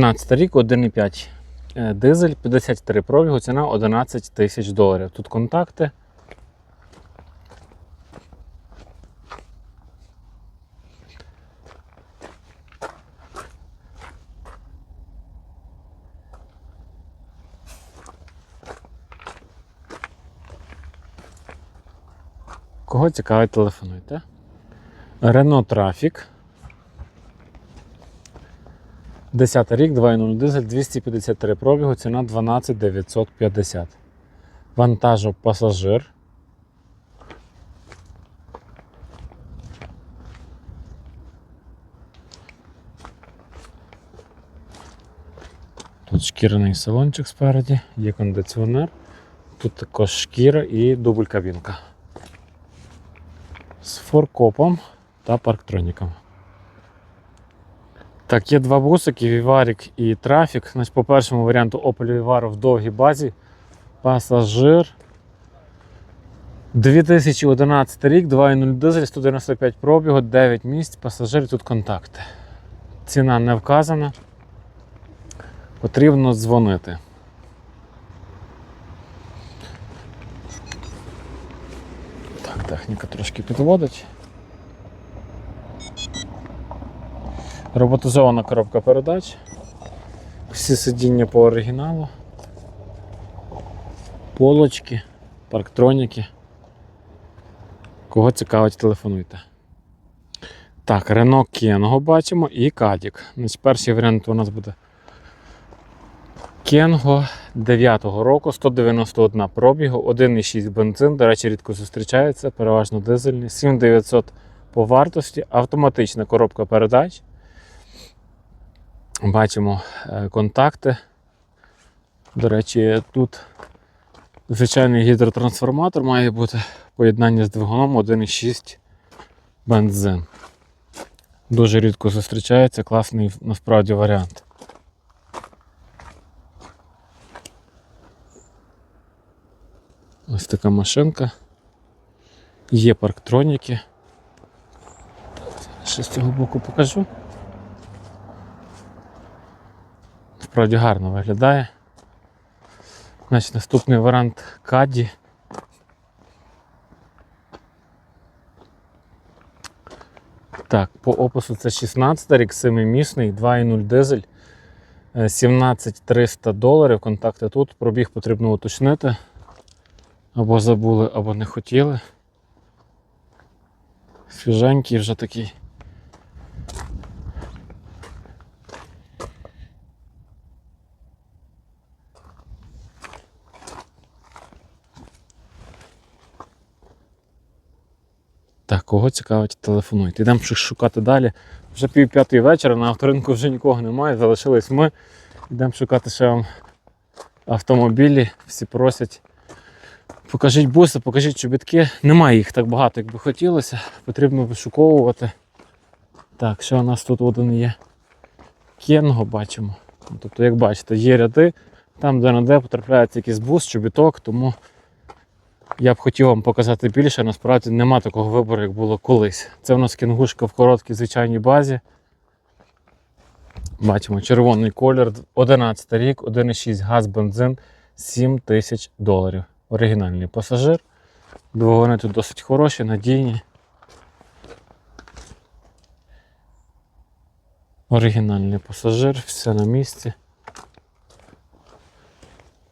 15 рік, 1,5 е, дизель, 53 пробігу, ціна 11 тисяч доларів. Тут контакти. Кого цікавить, телефонуйте. Renault Traffic. 10 рік, 2.0 дизель, 253 пробігу, ціна 12 950. Вантажу пасажир. Тут шкіряний салончик спереді, є кондиціонер. Тут також шкіра і дубль кабінка. З форкопом та парктроніком. Так, є два бусики, Vivarik і Traffic. Значить, по першому варіанту Opel Vivaro в довгій базі. Пасажир. 2011 рік, 2.0 дизель, 195 пробігу, 9 місць, пасажир, тут контакти. Ціна не вказана. Потрібно дзвонити. Так, техніка трошки підводить. Роботизована коробка передач. Всі сидіння по оригіналу. Полочки, парктроніки. Кого цікавить, телефонуйте. Так, Renault Kengo бачимо і Кадік. Перший варіант у нас буде Kengo 9-го року, 191 пробігу, 1,6 бензин. До речі, рідко зустрічається, переважно дизельний, 7900 по вартості, автоматична коробка передач. Бачимо е, контакти. До речі, тут звичайний гідротрансформатор має бути поєднання з двигуном 1,6 бензин. Дуже рідко зустрічається, класний насправді варіант. Ось така машинка. Є парктроніки. Ще з цього боку покажу. Справді гарно виглядає. Значить, наступний варіант Каді. Так, по опису це 16 рік, 7-місний, 2,0 дизель, е, 17300 доларів. Контакти тут. Пробіг потрібно уточнити. Або забули, або не хотіли. Свіженький вже такий. Так, кого цікавить, телефонуйте. Йдемо шукати далі. Вже пів п'ятої вечора, на авторинку вже нікого немає, залишились ми. Йдемо шукати ще вам автомобілі. Всі просять. Покажіть буси, покажіть чобітки. Немає їх так багато, як би хотілося. Потрібно вишуковувати. Так, що у нас тут один є? Кенго бачимо. Ну, Тобто, як бачите, є ряди, там де де потрапляється якийсь бус, чобіток, тому я б хотів вам показати більше, насправді нема такого вибору, як було колись. Це у нас кінгушка в короткій звичайній базі. Бачимо червоний колір, 11 рік, 1,6 газ, бензин, 7 тисяч доларів. Оригінальний пасажир. Двигуни тут досить хороші, надійні. Оригінальний пасажир, все на місці.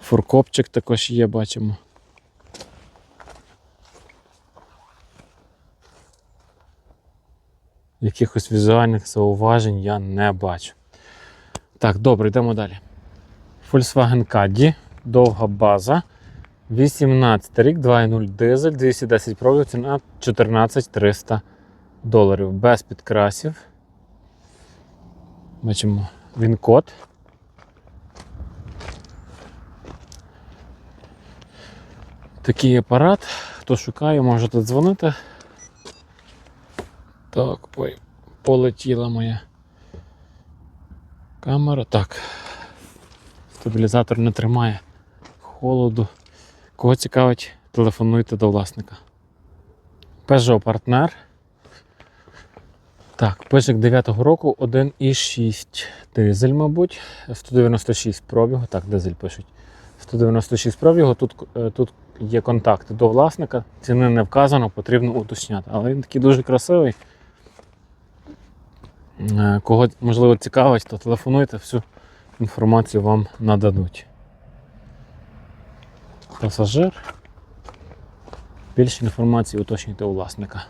Фуркопчик також є, бачимо. Якихось візуальних зауважень я не бачу. Так, добре, йдемо далі. Volkswagen Caddy, довга база. 18 рік, 2.0 дизель, 210 пробів, ціна 14 300 доларів. Без підкрасів. Бачимо він код. Такий апарат. Хто шукає, можете дзвонити. Так, ой, полетіла моя камера. Так. Стабілізатор не тримає холоду. Кого цікавить, телефонуйте до власника. Peugeot партнер. Так, пишик 9-го року 1,6 дизель, мабуть. 196 пробігу. Так, дизель пишуть. 196 пробігу. Тут, е, тут є контакти до власника. Ціни не вказано, потрібно уточняти. Але він такий дуже красивий. Е, Кого можливо цікавить, то телефонуйте, всю інформацію вам нададуть. Пасажир. Більше інформації уточнюйте у власника.